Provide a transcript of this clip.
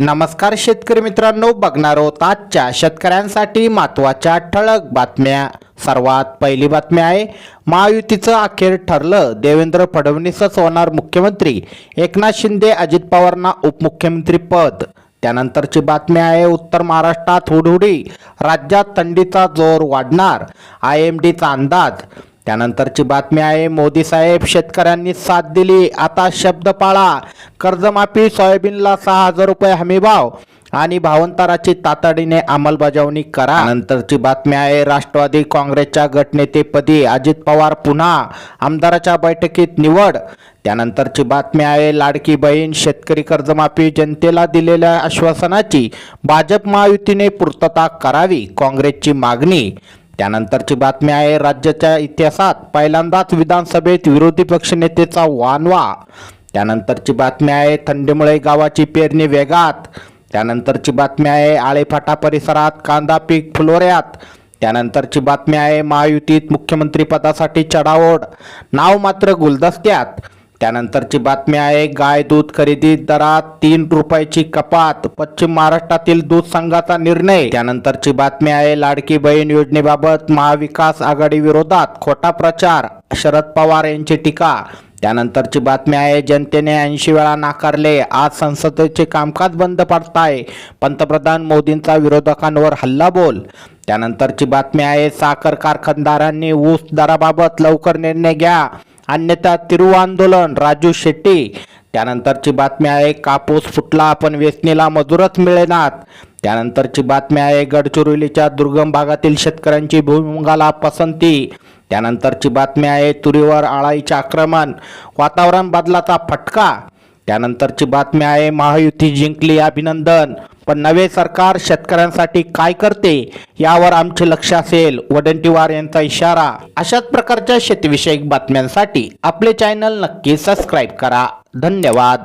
नमस्कार शेतकरी मित्रांनो बघणार आहोत आजच्या शेतकऱ्यांसाठी महत्त्वाच्या ठळक बातम्या. सर्वात पहिली बातमी आहे महायुतीचं अखेर ठरलं. देवेंद्र फडणवीसच होणार मुख्यमंत्री. एकनाथ शिंदे अजित पवारांना उपमुख्यमंत्री पद. त्यानंतरची बातमी आहे उत्तर महाराष्ट्रात हुडहुडी. राज्यात थंडीचा जोर वाढणार. आय एम डीचा अंदाज. त्यानंतरची बातमी आहे मोदी साहेब शेतकऱ्यांनी साथ दिली. आता शब्द पाळा. कर्जमाफी सोयाबीनला सहा हजार रुपये हमीभाव आणि भावंतराची तातडीने अंमलबजावणी करा. नंतरची बातमी आहे राष्ट्रवादी काँग्रेसच्या गटनेतेपदी अजित पवार पुन्हा आमदाराच्या बैठकीत निवड. त्यानंतरची बातमी आहे लाडकी बहीण शेतकरी कर्जमाफी जनतेला दिलेल्या आश्वासनाची भाजप महायुतीने पूर्तता करावी काँग्रेसची मागणी. त्यानंतरची बातमी आहे राज्याच्या इतिहासात पहिल्यांदाच विधानसभेत विरोधी पक्षनेतेचा वानवा. त्यानंतरची बातमी आहे थंडीमुळे गावाची पेरणी वेगात. त्यानंतरची बातमी आहे आळेफाटा परिसरात कांदा पीक फुलोऱ्यात. त्यानंतरची बातमी आहे महायुतीत मुख्यमंत्रीपदासाठी चढाओढ. नाव मात्र गुलदस्त्यात. त्यानंतरची बातमी आहे गाय दूध खरेदी दरात तीन रुपयाची कपात. पश्चिम महाराष्ट्रातील दूध संघाचा निर्णय. त्यानंतरची बातमी आहे लाडकी बहीण योजनेबाबत महाविकास आघाडी विरोधात खोटा प्रचार. शरद पवार यांची टीका. त्यानंतरची बातमी आहे जनतेने ऐंशी वेळा नाकारले. आज संसदेचे कामकाज बंद पडताय. पंतप्रधान मोदींचा विरोधकांवर हल्लाबोल त्यानंतरची बातमी आहे साखर कारखानदारांनी ऊस दराबाबत लवकर निर्णय घ्या. अन्यथा तिरुआंदोलन राजू शेट्टी. त्यानंतरची बातमी आहे कापूस फुटला पण वेचणीला मजूरच मिळेनात. त्यानंतरची बातमी आहे गडचिरोलीच्या दुर्गम भागातील शेतकऱ्यांची भुईमुगाला पसंती. त्यानंतरची बातमी आहे तुरीवर आळाईचे आक्रमण. वातावरण बदलाचा फटका. त्यानंतरची बातमी आहे महायुती जिंकली अभिनंदन. पण नवे सरकार शेतकऱ्यांसाठी काय करते यावर आमचे लक्ष असेल वडंटीवार यांचा इशारा. अशाच प्रकारच्या शेतीविषयक बातम्यांसाठी आपले चॅनल नक्की सबस्क्राईब करा. धन्यवाद.